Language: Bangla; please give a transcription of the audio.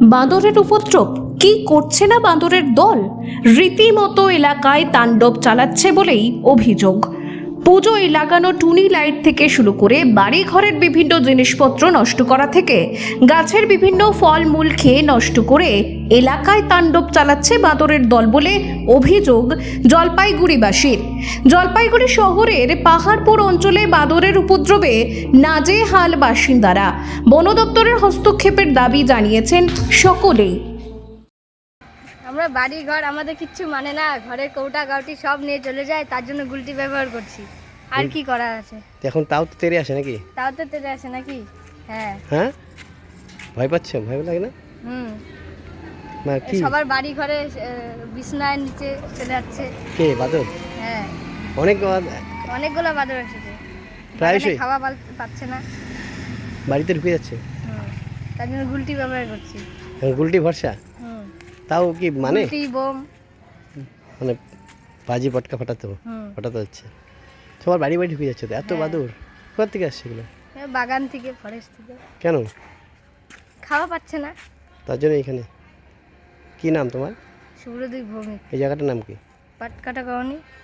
বাঁদরের উপদ্রব? কি করছে না বাঁদরের দল? রীতিমতো এলাকায় তাণ্ডব চালাচ্ছে বলেই অভিযোগ। পুজোয় লাগানো টুনি লাইট থেকে শুরু করে বাড়ি ঘরের বিভিন্ন জিনিসপত্র নষ্ট করা থেকে গাছের বিভিন্ন ফলমূল খেয়ে নষ্ট করে এলাকায় তাণ্ডব চালাচ্ছে বাঁদরের দল বলে অভিযোগ জলপাইগুড়িবাসীর। জলপাইগুড়ি শহরের পাহাড়পুর অঞ্চলে বাঁদরের উপদ্রবে নাজেহাল বাসিন্দারা। বন দপ্তরের হস্তক্ষেপের দাবি জানিয়েছেন সকলেই। আমরা বাড়ি ঘর আমাদের কিচ্ছু মানে না ঘরের কৌটা কাউটি সব নিয়ে চলে যায় তার জন্য গুলটি ব্যবহার করছি। আর কি করা আছে? এখন তাও তো তেরে আসে নাকি? তাও তো তেলে আসে নাকি? হ্যাঁ। হ্যাঁ? ভয় পাচ্ছে? ভয় লাগে না? হুম। সবার বাড়ি ঘরে বিছনার নিচে চলে যাচ্ছে। কে বাদর হ্যাঁ। অনেক অনেকগুলো বাদর এসেছে। প্রায়শই? খাওয়া পাচ্ছে না। বাড়িতে ঢুকে যাচ্ছে? তার জন্য গুলটি ব্যবহার করছি। গুলটি ভরসা? তাও কি মানে? বোম। মানে বাজি পটকা ফাটাতে? ফাটাতে হচ্ছে। সবার বাড়ি বাড়ি ঢুকে যাচ্ছে তো? এত হ্যাঁ। বাদুর কোথা থেকে আসছে এগুলো? বাগান থেকে ফরেস্ট থেকে। কেন? খাওয়া পাচ্ছে না। তার জন্য এখানে। কি নাম তোমার? সুব্রদীপ ভৌমিক। এই জায়গাটার নাম কি? পাটকাটা কওনি